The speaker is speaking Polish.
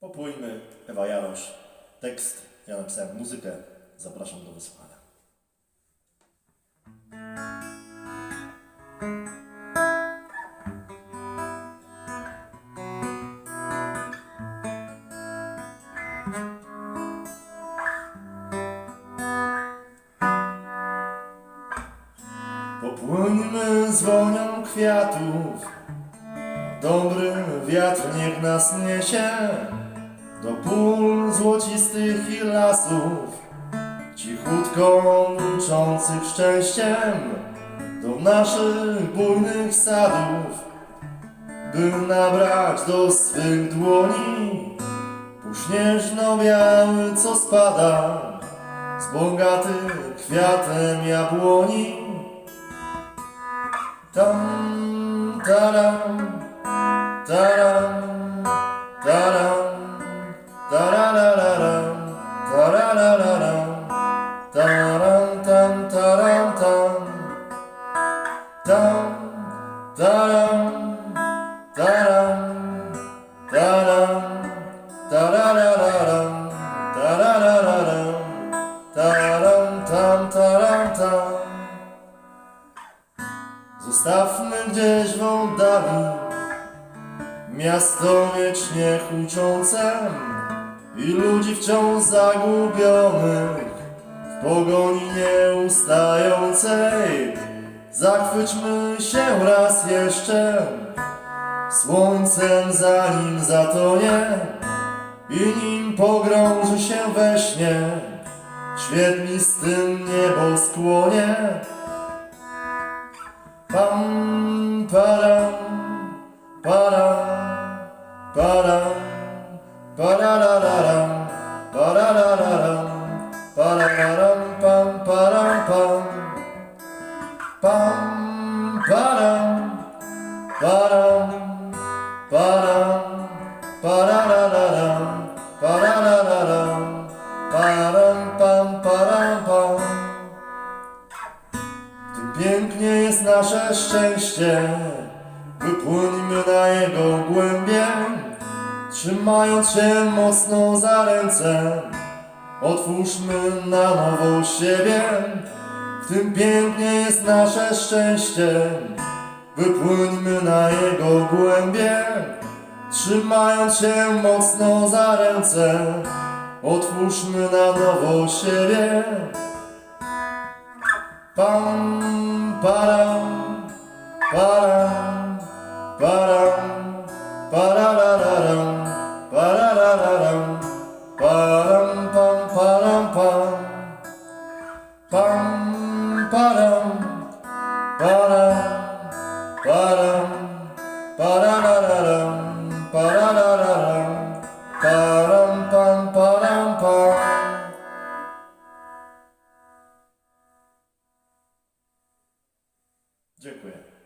Popójmy, Ewa Jarosz. Tekst, ja napisałem muzykę. Zapraszam do wysłuchania. Popłyńmy z wonią kwiatów, dobry wiatr niech nas niesie do pól złocistych i lasów, cichutko milczących szczęściem do naszych bujnych sadów, by nabrać do swych dłoni półśnieżno-biały, co spada z bogatym kwiatem jabłoni. Tam, taram, taram, taram. Zostawmy gdzieś w oddali Miasto wiecznie huczące I ludzi wciąż zagubionych W pogoni nieustającej Zachwyćmy się raz jeszcze. Słońcem zanim zatonie I nim pogrąży się we śnie. Świetlistym nieboskłonie Pam, param, param, param, pam, param, param, param, parararam, parararam, param, pam, param, pam. Tym pięknie jest nasze szczęście, wypłyńmy na jego głębie, trzymając się mocno za ręce, otwórzmy na nowo siebie. Tym pięknie jest nasze szczęście, wypłyńmy na jego głębie, trzymając się mocno za ręce, otwórzmy na nowo siebie. Pam, param, param, param, parararam, Dziękuję.